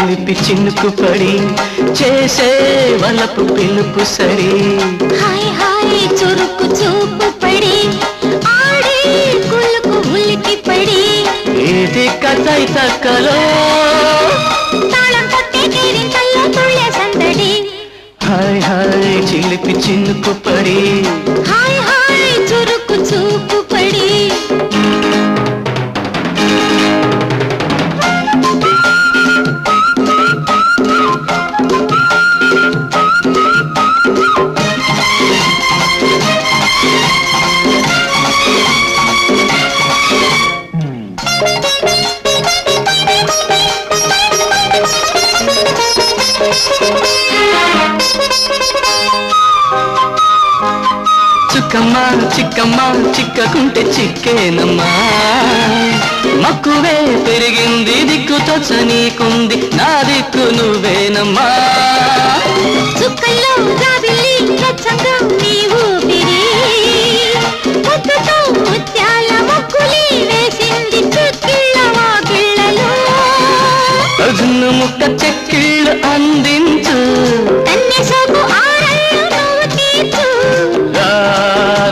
చిలిపి చినుకు పడి చేసే వలపు పిలుపు సరి. హాయ్ హాయ్ చురుకు చూపు పడి ఆడే కులుకు ఉలికి పడి. ఏది కథై తక్కలో హాయ్ హాయ్ చిలిపి చినుకు పడి చుక్కమ్మ చిక్కమ్మ చిక్కకుంటే చిక్కేనమ్మా. మక్కువే పెరిగింది దిక్కుతో చనీకుంది నా దిక్కు నువ్వేనమ్మా. అజున్ను ముక్క చెక్కిళ్ళు అందించు. కన్నె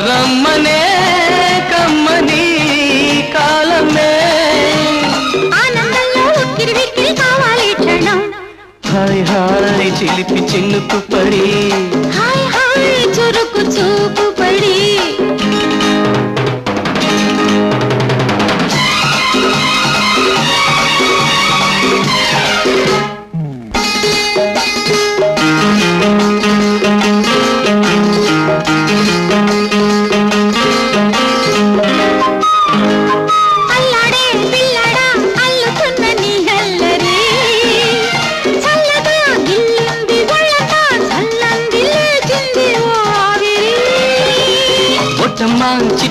రమ్మనే కమ్మని కాలమే. హాయ్ హాయ్ చిలిపి చిన్నుకు పడి. హాయ్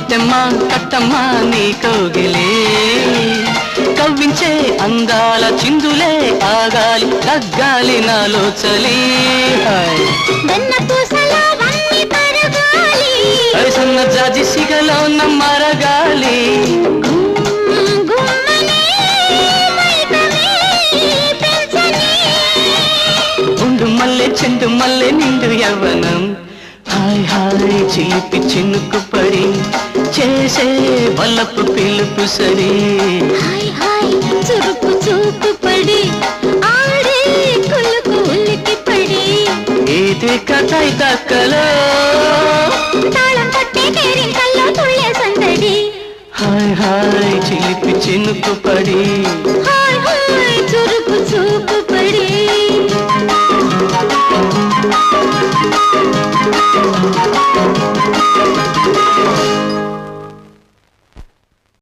చిట్టమ్మ కట్టమ్మ నీ కౌగిలే. కవ్వించే అందాల చిందులే ఆగాలి తగ్గాలి నాలో చలి సన్న జాజి సిగలో మరగాలి. మైకమే పెంచని. ఉండు మల్లె చెండు మల్లె నిండు యవ్వనం. హాయ్ హాయ్ చిలిపి చినుకు పడి. చేసే బలపు పిలుపు సరి. చురుకు చూపు పడి కథ దక్కలో? హాయ్ హాయ్ చిలిపి చినుకు పడి. చురుకు చూపు పడి.